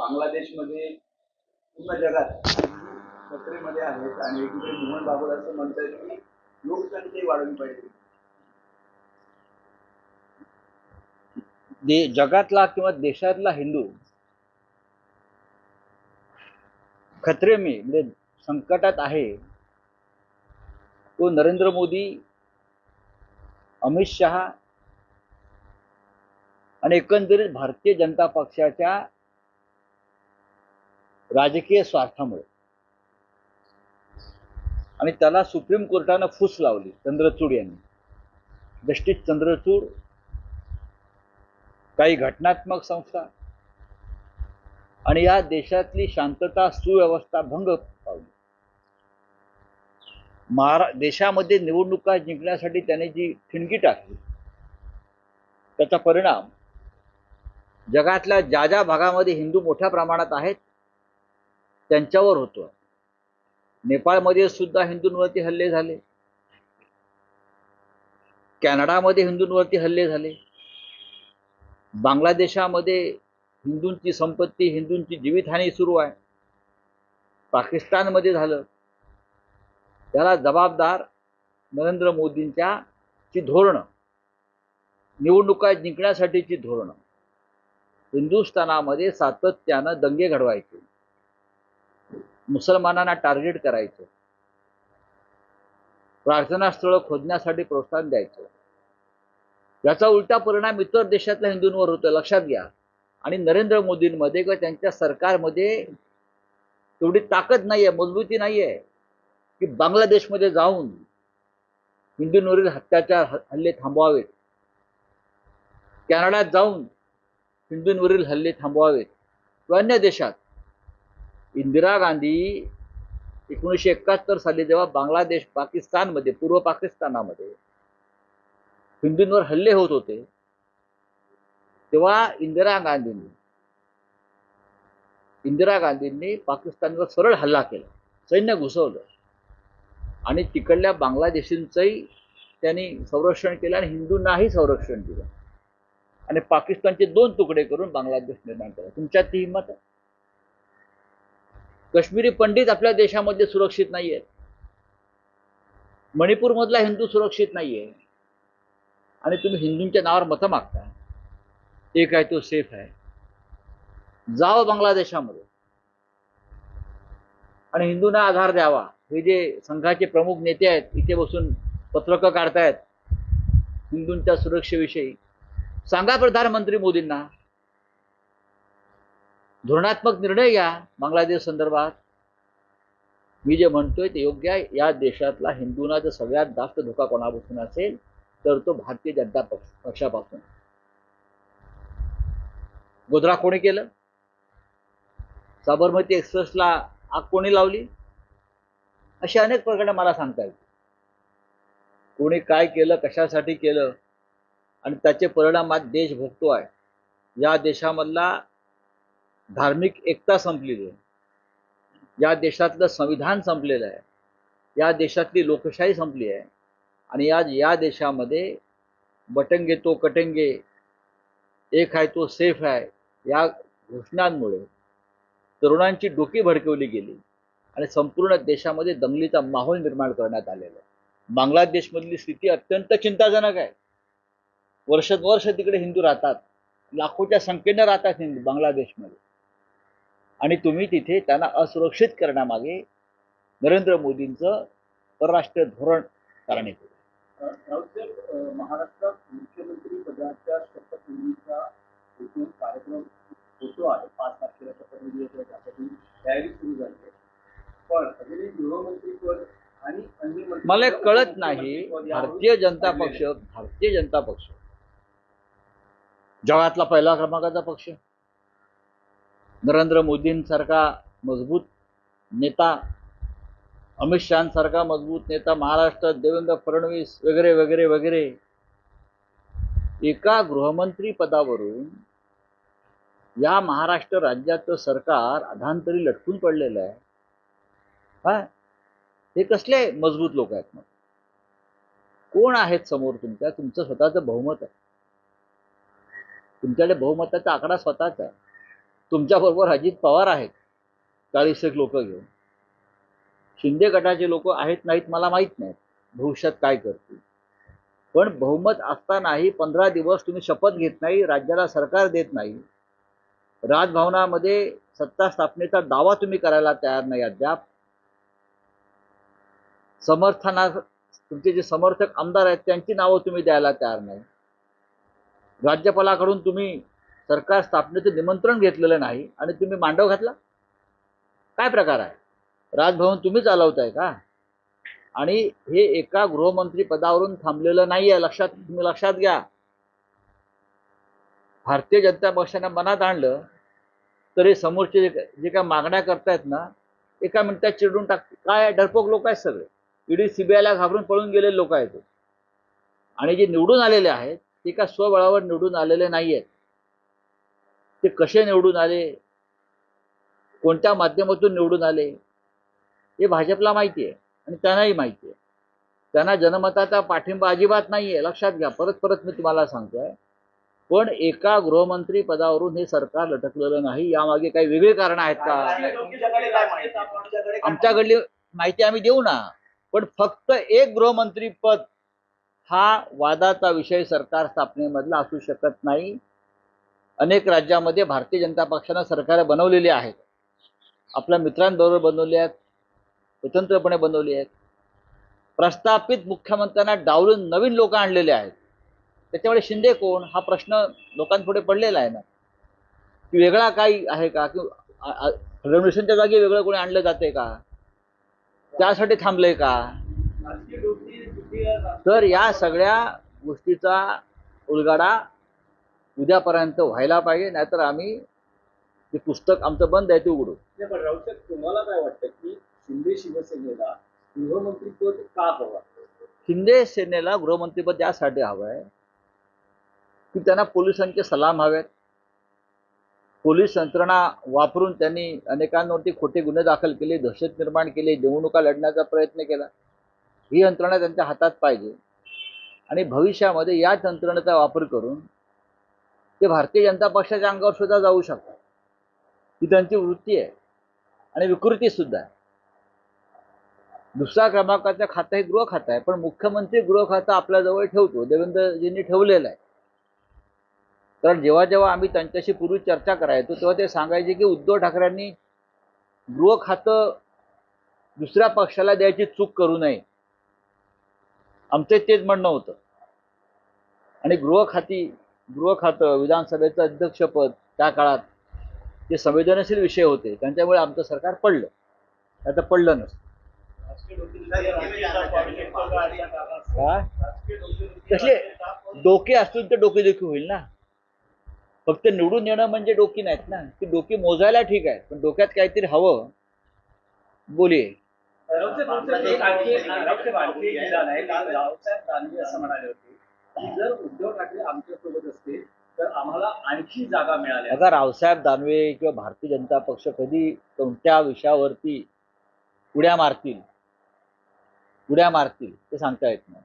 बांगलादेशमध्ये पूर्ण जगात सत्रेमध्ये आहेत आणि एकीकडे मोहन बाबूल असं म्हणतात की लोकसंख्या वाढवली पाहिजे. दे जगातला किंवा देशातला हिंदू खत्रे मी म्हणजे संकटात आहे तो नरेंद्र मोदी अमित शहा आणि एकंदरीत भारतीय जनता पक्षाच्या राजकीय स्वार्थामुळे. आणि त्याला सुप्रीम कोर्टानं फूस लावली चंद्रचूड यांनी. जस्टिस चंद्रचूड काही घटनात्मक संस्था आणि या देशातली शांतता सुव्यवस्था भंग पावली. महारा देशामध्ये निवडणुका जिंकण्यासाठी त्याने जी ठिणगी टाकली त्याचा परिणाम जगातल्या ज्या ज्या भागामध्ये हिंदू मोठ्या प्रमाणात आहेत त्यांच्यावर होतो. नेपाळमध्ये सुद्धा हिंदूंवरती हल्ले झाले. कॅनडामध्ये हिंदूंवरती हल्ले झाले. बांगलादेशामध्ये हिंदूंची संपत्ती हिंदूंची जीवितहानी सुरू आहे. पाकिस्तानमध्ये झालं. त्याला जबाबदार नरेंद्र मोदींच्या ची धोरणं. निवडणुका जिंकण्यासाठीची धोरणं. हिंदुस्थानामध्ये सातत्यानं दंगे घडवायचे. मुसलमानांना टार्गेट करायचं. प्रार्थनास्थळं खोदण्यासाठी प्रोत्साहन द्यायचं. याचा उलटा परिणाम इतर देशातल्या हिंदूंवर होतो. लक्षात घ्या. आणि नरेंद्र मोदींमध्ये किंवा त्यांच्या सरकारमध्ये तेवढी ताकद नाही आहे मजबूती नाही आहे की बांगलादेशमध्ये जाऊन हिंदूंवरील हत्याचार हल्ले थांबवावेत. कॅनडात जाऊन हिंदूंवरील हल्ले थांबवावेत. किंवा अन्य देशात इंदिरा गांधी एकोणीसशे एकाहत्तर साली जेव्हा बांगलादेश पाकिस्तानमध्ये पूर्व पाकिस्तानामध्ये हिंदूंवर हल्ले होत होते तेव्हा इंदिरा गांधींनी इंदिरा गांधींनी पाकिस्तानवर सरळ हल्ला केला सैन्य घुसवलं आणि तिकडल्या बांगलादेशींचंही त्यांनी संरक्षण केलं आणि हिंदूंनाही संरक्षण दिलं. आणि पाकिस्तानचे दोन तुकडे करून बांगलादेश निर्माण केला. तुमच्यात ती हिंमत आहे? काश्मीरी पंडित आपल्या देशामध्ये सुरक्षित नाही आहेत मणिपूरमधला हिंदू सुरक्षित नाही आहे आणि तुम्ही हिंदूंच्या नावावर मतं मागता एक आहे तो सेफ आहे. जावं बांगलादेशामध्ये. आणि हिंदूंना आधार द्यावा. हे जे संघाचे प्रमुख नेते आहेत इथे बसून पत्रकं काढतायत हिंदूंच्या सुरक्षेविषयी. सांगा प्रधानमंत्री मोदींना धोरणात्मक निर्णय घ्या बांगलादेश संदर्भात. मी जे म्हणतोय ते योग्य आहे. या देशातला हिंदूंना जर सगळ्यात जास्त धोका कोणापासून असेल तर तो भारतीय जनता पक्ष पक्षापासून. गोधरा कोणी केलं? साबरमती एक्सप्रेसला आग कोणी लावली? असे अनेक प्रकरणं मला सांगता येईल कोणी काय केलं कशासाठी केलं आणि त्याचे परिणाम आज देश भोगतो आहे. या देशामधला धार्मिक एकता संपलेली आहे. या देशातलं संविधान संपलेलं आहे. या देशातली लोकशाही संपली आहे. आणि आज या देशामध्ये बटंगे तो कटंगे एक आहे तो सेफ आहे या घोषणांमुळे तरुणांची डोकी भडकवली गेली. आणि संपूर्ण देशामध्ये दंगलीचा माहोल निर्माण करण्यात आलेला आहे. बांगलादेशमधली स्थिती अत्यंत चिंताजनक आहे. वर्षानुवर्ष तिकडे हिंदू राहतात. लाखोच्या संख्येनं राहतात हिंदू बांगलादेशमध्ये. आणि तुम्ही तिथे त्यांना असुरक्षित करण्यामागे नरेंद्र मोदींचं परराष्ट्र धोरण कारणीभूत आहे. राऊतसाहेब अं, महाराष्ट्रात मुख्यमंत्री पदाच्या शपथविधीचा एकूण कार्यक्रम होतो आहे पाच तारखेला शपथविधी होतो त्यासाठी तयारी सुरू झाली आहे पण अजूनही गृहमंत्रीपद आणि अन्य मंत्री- मला कळत नाही भारतीय जनता पक्ष. भारतीय जनता पक्ष जगातला पहिला क्रमांकाचा पक्ष नरेंद्र मोदींसारखा मजबूत नेता अमित शहासारखा मजबूत नेता महाराष्ट्रात देवेंद्र फडणवीस वगैरे वगैरे वगैरे एका गृहमंत्री पदावरून या महाराष्ट्र राज्याचं सरकार अधांतरी लटकून पडलेलं आहे. हा? हे कसले मजबूत लोक आहेत मग? कोण आहेत समोर तुमच्या? तुमचं स्वतःचं बहुमत आहे. तुमच्याकडे बहुमताचा आकडा स्वतःचा आहे. तुमच्याबरोबर अजित पवार आहेत. चाळीसेक लोक घेऊन. शिंदे गटाचे लोक आहेत नाहीत मला माहीत नाहीत भविष्यात काय करतील? पण बहुमत असतानाही पंधरा दिवस तुम्ही शपथ घेत नाही राज्याला सरकार देत नाही. राजभवनामध्ये सत्ता स्थापनेचा दावा तुम्ही करायला तयार नाही अद्याप. समर्थना तुमचे जे समर्थक आमदार आहेत त्यांची नावं तुम्ही द्यायला तयार नाही. राज्यपालाकडून तुम्ही सरकार स्थापनेचं निमंत्रण घेतलेलं नाही आणि तुम्ही मांडव घातला? काय प्रकार आहे? राजभवन तुम्ही चालवताय का? आणि हे एका गृहमंत्री पदावरून थांबलेलं नाही आहे लक्षात तुम्ही लक्षात घ्या. भारतीय जनता पक्षाने मनात आणलं तरी समोरचे जे जे काय मागण्या करतायत ना एका मिनिटात चिरडून टाकते काय डरपोक लोक आहेत सगळे. ईडी सीबीआयला घाबरून पळून गेलेले लोक आहेत. आणि जे निवडून आलेले आहेत ते का स्वबळावर निवडून आलेले नाही आहेत ते कसे निवडून आले? कोणत्या माध्यमातून निवडून आले? हे भाजपला माहिती आहे आणि त्यांनाही माहिती आहे. त्यांना जनमताचा पाठिंबा अजिबात नाही आहे लक्षात घ्या. परत परत मी तुम्हाला सांगतोय. पण एका गृहमंत्री पदावरून हे सरकार लटकलेलं नाही. यामागे काही वेगळी कारण आहेत का? आमच्याकडली माहिती आम्ही देऊ ना. पण फक्त एक गृहमंत्री पद हा वादाचा विषय सरकार स्थापनेमधला असू शकत नाही. अनेक राज्यामध्ये भारतीय जनता पक्षानं सरकार बनवलेली आहेत. आपल्या मित्रांबरोबर बनवली आहेत. स्वतंत्रपणे बनवली आहेत. प्रस्थापित मुख्यमंत्र्यांना डावलून नवीन लोक आणलेले आहेत. त्याच्यामुळे शिंदे कोण? हा प्रश्न लोकांपुढे पडलेला आहे ना. की वेगळा काही आहे का? की आ- फडणवीसांच्या जागी वेगळं कोणी आणलं जाते का? त्यासाठी थांबलंय का? तर या सगळ्या गोष्टीचा उलगाडा उद्यापर्यंत व्हायला पाहिजे नाहीतर आम्ही ते पुस्तक आमचं बंद आहे ते उघडू. नाही, पण राऊत साहेब तुम्हाला काय वाटतं की शिंदे शिवसेनेला गृहमंत्रीपद का हवं? शिंदे सेनेला गृहमंत्रीपद यासाठी हवं आहे की त्यांना पोलिसांचे सलाम हवेत. पोलीस यंत्रणा वापरून त्यांनी अनेकांवरती खोटे गुन्हे दाखल केले दहशत निर्माण केली निवडणुका लढण्याचा प्रयत्न केला. ही यंत्रणा त्यांच्या हातात पाहिजे. आणि भविष्यामध्ये याच यंत्रणेचा वापर करून ते भारतीय जनता पक्षाच्या अंगावर सुद्धा जाऊ शकतात. ही त्यांची वृत्ती आहे. आणि विकृती सुद्धा आहे. दुसऱ्या क्रमांकाचं खातं हे गृह खातं आहे. पण मुख्यमंत्री गृह खातं आपल्याजवळ ठेवतो. देवेंद्रजींनी ठेवलेलं आहे. कारण जेव्हा जेव्हा आम्ही त्यांच्याशी पूर्वी चर्चा करायचो तेव्हा ते सांगायचे की उद्धव ठाकरेंनी गृह खातं दुसऱ्या पक्षाला द्यायची चूक करू नये. आमचं तेच म्हणणं होतं. आणि गृह खाती गृह खातं विधानसभेचं अध्यक्षपद त्या काळात ते संवेदनशील विषय होते त्यांच्यामुळे आमचं सरकार पडलं. आता पडलं नसतं. काय? डोकेदुखी कसले? डोके असतील तर डोकेदुखी होईल ना. फक्त निवडून येणं म्हणजे डोकी नाहीत ना. ती डोकी मोजायला ठीक आहे पण डोक्यात काहीतरी हवं. बोलिये. असं म्हणाले होते. जर उद्धव ठाकरे आमच्यासोबत असते तर आम्हाला आणखी जागा मिळाल्या बघा रावसाहेब दानवे किंवा भारतीय जनता पक्ष कधी कोणत्या विषयावरती उड्या मारतील? उड्या मारतील ते सांगता येत नाही.